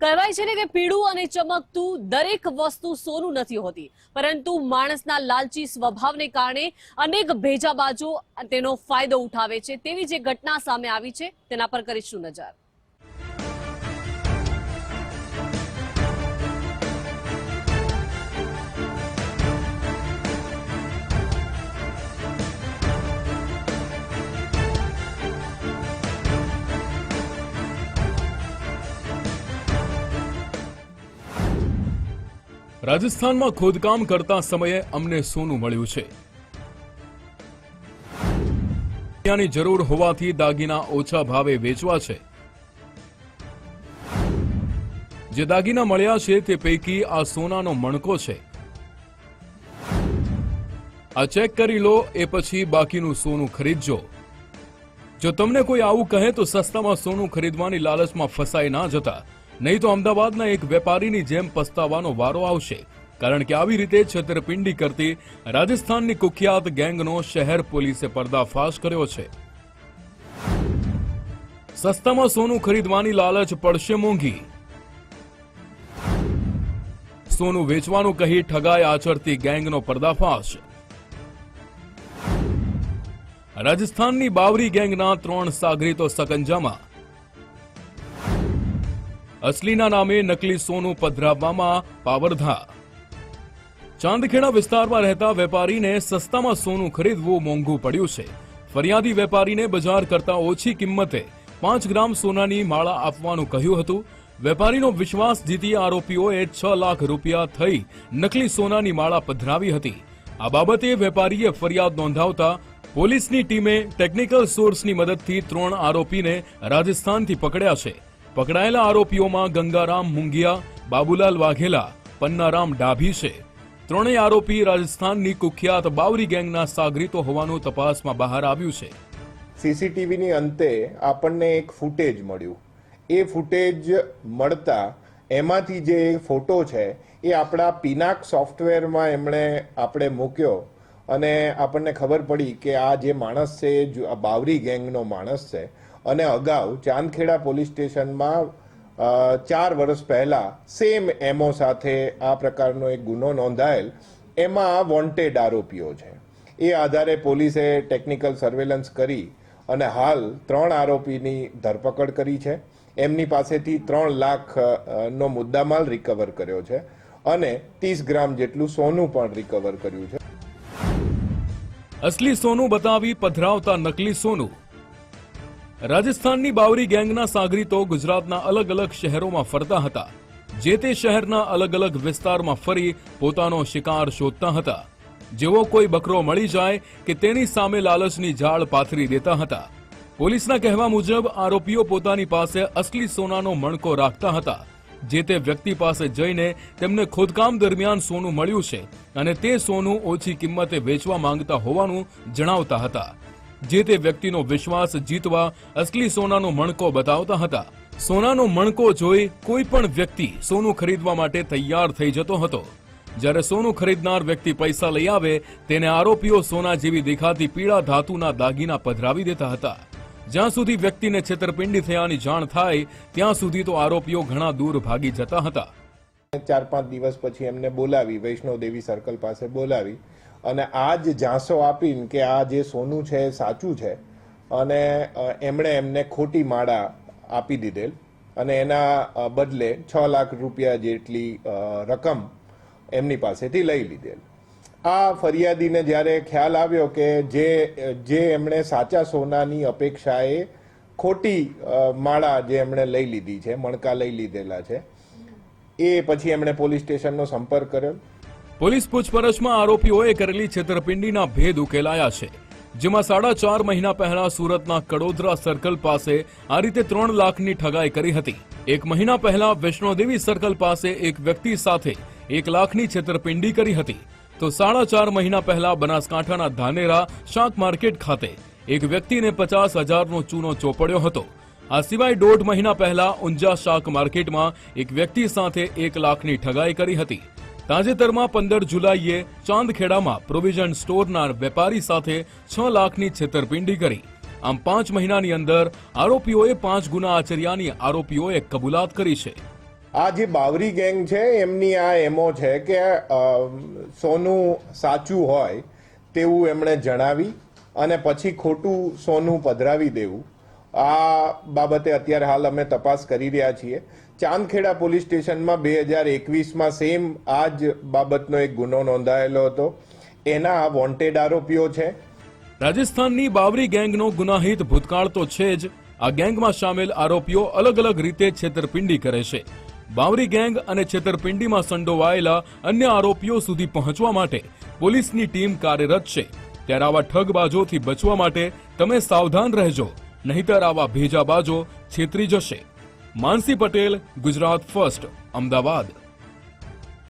કહેવાય છે ને કે પીળું અને ચમકતું દરેક વસ્તુ સોનું નથી હોતી. પરંતુ માણસના લાલચી સ્વભાવને કારણે અનેક ભેજાબાજો તેનો ફાયદો ઉઠાવે છે. તેવી જે ઘટના સામે આવી છે, તેના પર કરીશું નજર. રાજસ્થાનમાં ખોદકામ કરતા સમયે અમને સોનું મળ્યું છે. ત્યાંની જરૂર હોવાથી દાગીના ઓછા ભાવે વેચવા છે. જે દાગીના મળ્યા છે તે પૈકી આ સોનાનો મણકો છે. આ ચેક કરી લો, એ પછી બાકીનું સોનું ખરીદજો. જો તમને કોઈ આવું કહે તો સસ્તામાં સોનું ખરીદવાની લાલચમાં ફસાઈ ના જતા. નહીં તો અમદાવાદના એક વેપારીની જેમ પસ્તાવાનો વારો આવશે. કારણ કે આવી રીતે છેતરપિંડી કરતી રાજસ્થાનની કુખ્યાત ગેંગનો શહેર પોલીસે પર્દાફાશ કર્યો છે. સસ્તામાં સોનું ખરીદવાની લાલચ પડશે મોંઘી. સોનું વેચવાનું કહી ઠગાઈ આચરતી ગેંગનો પર્દાફાશ. રાજસ્થાનની બાવરી ગેંગના ત્રણ સાગરીતો સકંજામાં અસલીના નામે નકલી સોનું પધરાવવામાં પાવરધા. ચાંદખેડા વિસ્તારમાં રહેતા વેપારીને સસ્તામાં સોનું ખરીદવું મોંઘું પડ્યું છે. ફરિયાદી વેપારીને બજાર કરતા ઓછી કિંમતે પાંચ ગ્રામ સોનાની માળા આપવાનું કહ્યું હતું. વેપારીનો વિશ્વાસ જીતી આરોપીઓએ છ લાખ રૂપિયા થઈ નકલી સોનાની માળા પધરાવી હતી. આ બાબતે વેપારીએ ફરિયાદ નોંધાવતા પોલીસની ટીમે ટેકનિકલ સોર્સની મદદથી ત્રણ આરોપીને રાજસ્થાનથી પકડ્યા છે. પકડાયેલા આરોપીઓમાં ગંગારામ મુંગિયા, બાબુલાલ વાઘેલા, પન્નારામ ડાભી છે. ત્રણેય આરોપી રાજસ્થાનની કુખ્યાત બાવરી ગેંગના સાગરીતો હોવાનું તપાસમાં બહાર આવ્યું છે. સીસીટીવીની અંતે આપણને એક ફૂટેજ મળ્યું. એ ફૂટેજ મળતા એમાંથી જે ફોટો છે, એ આપણા પિનાક સોફ્ટવેરમાં એમણે આપણે મૂક્યો અને આપણને ખબર પડી કે આ જે માણસ છે એ બાવરી ગેંગનો માણસ છે અને અગાઉ ચાંદખેડા પોલીસ સ્ટેશનમાં ચાર વર્ષ પહેલા સેમ એમઓ સાથે આ પ્રકારનો એક ગુનો નોંધાયેલ, એમાં વોન્ટેડ આરોપીઓ છે. એ આધારે પોલીસે ટેકનિકલ સર્વેલન્સ કરી અને હાલ ત્રણ આરોપીની ધરપકડ કરી છે. એમની પાસેથી ત્રણ લાખ નો મુદ્દામાલ રિકવર કર્યો છે અને ત્રીસ ગ્રામ જેટલું સોનું પણ રિકવર કર્યું છે. અસલી સોનું બતાવી પધરાવતા નકલી સોનું રાજસ્થાનની બાવરી ગેંગના સાગરીતો ગુજરાતના અલગ અલગ શહેરોમાં ફરતા હતા. જે તે શહેરના અલગ અલગ વિસ્તારમાં ફરી પોતાનો શિકાર શોધતા હતા. જેવો કોઈ બકરો મળી જાય કે તેની સામે લાલચની ઝાડ પાથરી દેતા હતા. પોલીસના કહેવા મુજબ આરોપીઓ પોતાની પાસે અસલી સોનાનો મણકો રાખતા હતા. જે તે વ્યક્તિ પાસે જઈને તેમને ખોદકામ દરમિયાન સોનું મળ્યું છે અને તે સોનું ઓછી કિંમતે વેચવા માંગતા હોવાનું જણાવતા હતા. જે તે વ્યક્તિનો વિશ્વાસ જીતવા અસલી સોનાનો મણકો બતાવતા હતા. સોનાનો મણકો જોઈ કોઈ પણ વ્યક્તિ સોનું ખરીદવા માટે તૈયાર થઈ જતો હતો. જ્યારે સોનું ખરીદનાર વ્યક્તિ પૈસા લઈ આવે, તેને આરોપીઓ સોના જેવી દેખાતી પીળા ધાતુના દાગીના પધરાવી દેતા હતા. જ્યાં સુધી વ્યક્તિને છેતરપિંડી થયાની જાણ થાય, ત્યાં સુધી તો આરોપીઓ ઘણા દૂર ભાગી જતા હતા. ચાર પાંચ દિવસ પછી એમને બોલાવી વૈષ્ણવ દેવી સર્કલ પાસે બોલાવી અને આ જ ઝાંસો આપીને કે આ જે સોનું છે એ સાચું છે, અને એમણે એમને ખોટી માળા આપી દીધેલ. અને એના બદલે છ લાખ રૂપિયા જેટલી રકમ એમની પાસેથી લઈ લીધેલ. આ ફરિયાદીને જ્યારે ખ્યાલ આવ્યો કે જે જે એમણે સાચા સોનાની અપેક્ષાએ ખોટી માળા જે એમણે લઈ લીધી છે, મણકા લઈ લીધેલા છે, એ પછી એમણે પોલીસ સ્ટેશનનો સંપર્ક કર્યો. પોલીસ પૂછપરછમાં આરોપીઓએ કરેલી છેતરપિંડીના ભેદ ઉકેલાયા છે, જેમાં સાડા ચાર મહિના પહેલા સુરતના કડોદરા સર્કલ પાસે આ રીતે ત્રણ લાખની ઠગાઈ કરી હતી. એક મહિના પહેલા વૈષ્ણોદેવી સર્કલ પાસે એક વ્યક્તિ સાથે એક લાખની છેતરપિંડી કરી હતી. તો સાડા ચાર મહિના પહેલા બનાસકાંઠાના ધાનેરા શાક માર્કેટ ખાતે એક વ્યક્તિને પચાસ હજારનો ચૂનો ચોપડ્યો હતો. આ સિવાય દોઢ મહિના પહેલા ઊંઝા શાક માર્કેટમાં એક વ્યક્તિ સાથે એક લાખની ઠગાઈ કરી હતી. તાજેતરમાં પંદર જુલાઈએ ચાંદખેડામાં પ્રોવિઝન સ્ટોરના વેપારી સાથે છ લાખની છેતરપિંડી કરી. આમ પાંચ મહિનાની અંદર આરોપીઓએ પાંચ ગુના આચર્યાની આરોપીઓએ કબૂલાત કરી છે. આ જે બાવરી ગેંગ છે, એમની આ એમો છે કે સોનું સાચું હોય તેવું એમણે જણાવી અને પછી ખોટું સોનું પધરાવી દેવું. આ બાબતે અત્યારે હાલ અમે તપાસ કરી રહ્યા છીએ. ચાંદખેડા પોલીસ સ્ટેશનમાં બે હજાર એકવીસમાં સેમ આ જ બાબતનો એક ગુનો નોંધાયેલો હતો. એના આ વોન્ટેડ આરોપીઓ છે. રાજસ્થાનની બાવરી ગેંગનો ગુનાહિત ભૂતકાળ તો છે જ. આ ગેંગમાં સામેલ આરોપીઓ અલગ અલગ રીતે છેતરપિંડી કરે છે. બાવરી ગેંગ અને છેતરપિંડીમાં સંડોવાયેલા અન્ય આરોપીઓ સુધી પહોંચવા માટે પોલીસની ટીમ કાર્યરત છે. ત્યારે આવા ઠગબાજોથી બચવા માટે તમે સાવધાન રહેજો. નહીતર આવા ભેજાબાજો છેતરી જશે. માનસી પટેલ ગુજરાત ફર્સ્ટ અમદાવાદ.